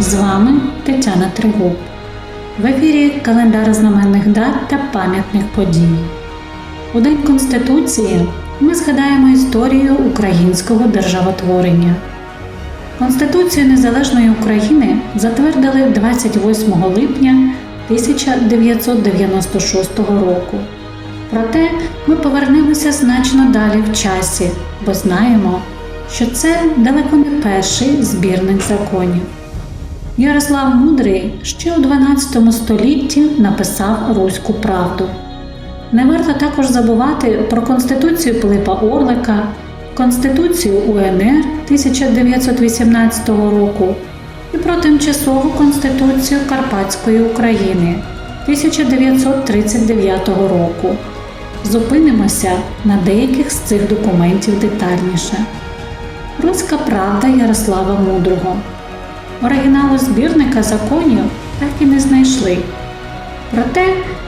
З вами Тетяна Тригуб. В ефірі календар знаменних дат та пам'ятних подій. У День Конституції ми згадаємо історію українського державотворення. Конституцію Незалежної України затвердили 28 липня 1996 року. Проте ми повернемося значно далі в часі, бо знаємо, що це далеко не перший збірник законів. Ярослав Мудрий ще у 12 столітті написав Руську правду. Не варто також забувати про Конституцію Пилипа Орлика, Конституцію УНР 1918 року і про Тимчасову Конституцію Карпатської України 1939 року. Зупинимося на деяких з цих документів детальніше. Руська правда Ярослава Мудрого. Оригіналу збірника законів так і не знайшли. Проте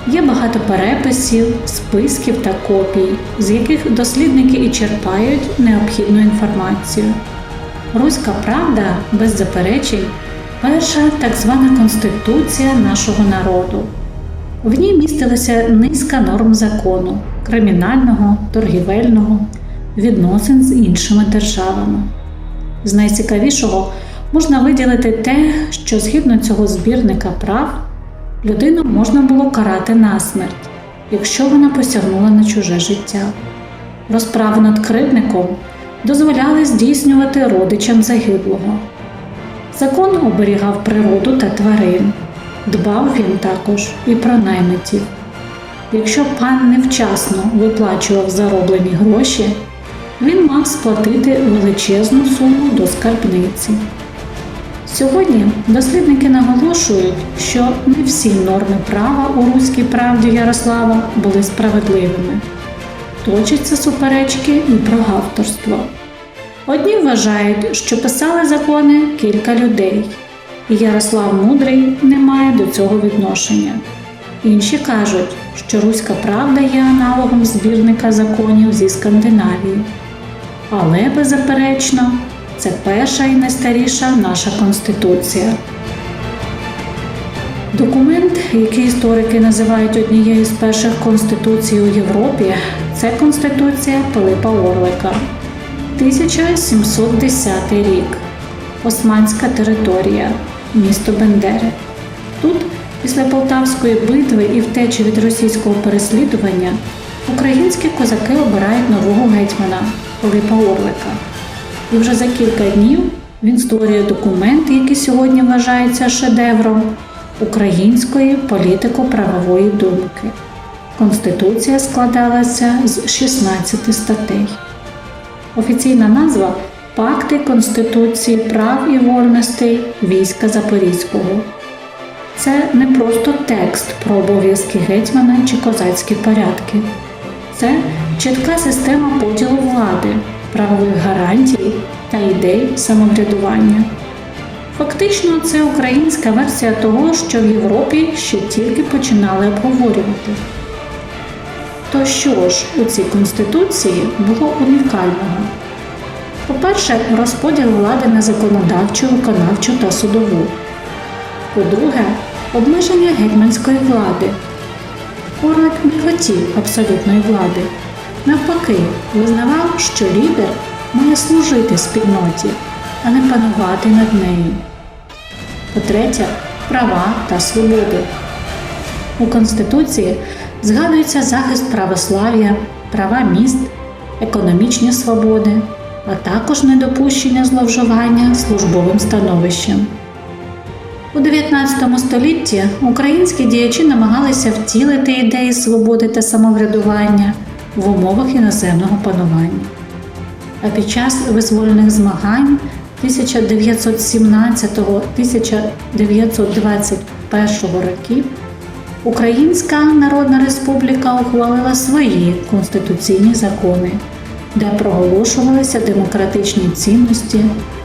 є багато переписів, списків та копій, з яких дослідники і черпають необхідну інформацію. Руська правда, без заперечень, перша так звана Конституція нашого народу. В ній містилася низка норм закону, кримінального, торгівельного, відносин з іншими державами. З найцікавішого можна виділити те, що згідно цього збірника прав людину можна було карати насмерть, якщо вона посягнула на чуже життя. Розправу над кривдником дозволяли здійснювати родичам загиблого. Закон оберігав природу та тварин. Дбав він також і про наймитів. Якщо пан невчасно виплачував зароблені гроші, він мав сплатити величезну суму до скарбниці. Сьогодні дослідники наголошують, що не всі норми права у руській правді Ярослава були справедливими. Точаться суперечки і про авторство. Одні вважають, що писали закони кілька людей, і Ярослав Мудрий не має до цього відношення. Інші кажуть, що Руська правда є аналогом збірника законів зі Скандинавії. Але, беззаперечно, це перша і найстаріша наша Конституція. Документ, який історики називають однією з перших конституцій у Європі, це Конституція Пилипа Орлика, 1710 рік, Османська територія, місто Бендери. Тут, після Полтавської битви і втечі від російського переслідування, українські козаки обирають нового гетьмана Пилипа Орлика. І вже за кілька днів він створює документ, який сьогодні вважається шедевром української політико-правової думки. Конституція складалася з 16 статей. Офіційна назва Пакти Конституції прав і вольностей війська Запорізького. Це не просто текст про обов'язки гетьмана чи козацькі порядки. Це чітка система поділу влади, правових гарантій та ідей самоврядування. Фактично, це українська версія того, що в Європі ще тільки починали обговорювати. То що ж у цій конституції було унікального? По-перше, розподіл влади на законодавчу, виконавчу та судову. По-друге, обмеження гетьманської влади. Орлик не хотів абсолютної влади. Навпаки, визнавав, що лідер має служити спільноті, а не панувати над нею. По-третє, права та свободи. У Конституції згадується захист православ'я, права міст, економічні свободи, а також недопущення зловживання службовим становищем. У 19 столітті українські діячі намагалися втілити ідеї свободи та самоврядування в умовах іноземного панування. А під час визвольних змагань 1917-1921 років Українська Народна Республіка ухвалила свої конституційні закони, де проголошувалися демократичні цінності,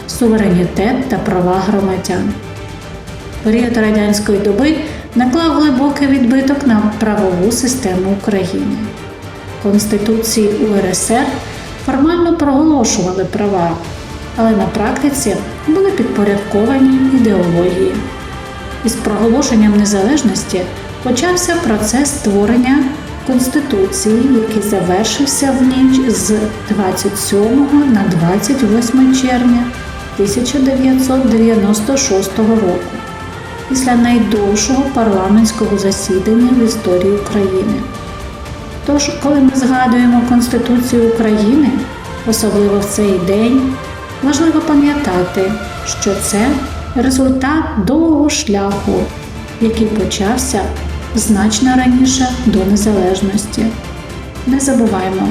суверенітет та права громадян. Період радянської доби наклав глибокий відбиток на правову систему України. Конституції УРСР формально проголошували права, але на практиці були підпорядковані ідеології. Із проголошенням незалежності почався процес створення Конституції, який завершився в ніч з 27 на 28 червня 1996 року, після найдовшого парламентського засідання в історії України. Тож, коли ми згадуємо Конституцію України, особливо в цей день, важливо пам'ятати, що це результат довгого шляху, який почався значно раніше до незалежності. Не забуваймо,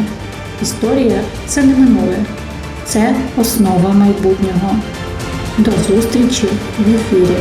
історія це не минуле, це основа майбутнього. До зустрічі в ефірі.